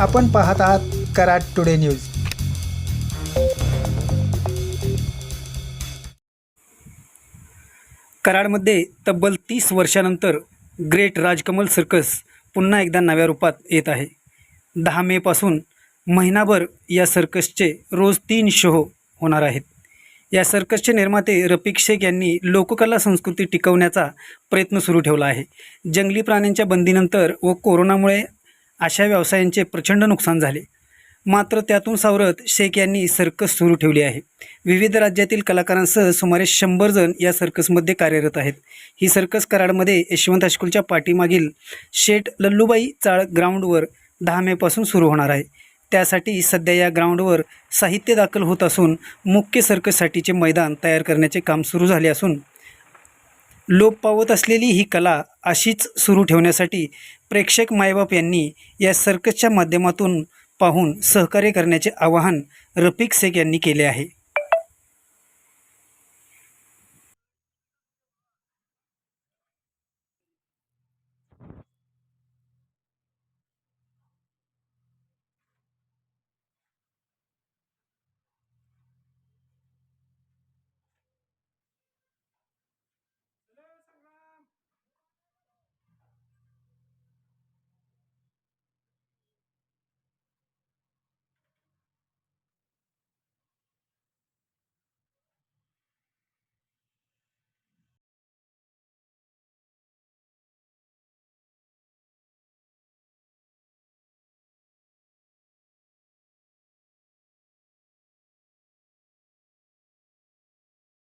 आपण पाहत आहात कराड टुडे न्यूज. कराडमध्ये तब्बल तीस वर्षानंतर ग्रेट राजकमल सर्कस पुन्हा एकदा नव्या रूपात येत आहे. दहा मेपासून महिनाभर या सर्कसचे रोज तीन शो होणार आहेत. या सर्कसचे निर्माते रफिक शेख यांनी लोककला संस्कृती टिकवण्याचा प्रयत्न सुरू ठेवला आहे. जंगली प्राण्यांच्या बंदीनंतर व कोरोनामुळे अशा व्यवसायांचे प्रचंड नुकसान झाले. मात्र त्यातून सावरत शेख यांनी सर्कस सुरू ठेवली आहे. विविध राज्यातील कलाकारांसह सुमारे शंभर जण या सर्कसमध्ये कार्यरत आहेत. ही सर्कस कराडमध्ये यशवंत हायस्कूलच्या पाठीमागील शेठ लल्लूबाई चाळ ग्राउंडवर दहा मेपासून सुरू होणार आहे. त्यासाठी सध्या या ग्राउंडवर साहित्य दाखल होत असून मुख्य सर्कससाठीचे मैदान तयार करण्याचे काम सुरू झाले असून लोप पावत असलेली ही कला अशीच सुरू ठेवण्यासाठी प्रेक्षक मायबाप यांनी या सर्कसच्या माध्यमातून पाहून सहकार्य करण्याचे आवाहन रफिक शेख यांनी केले आहे.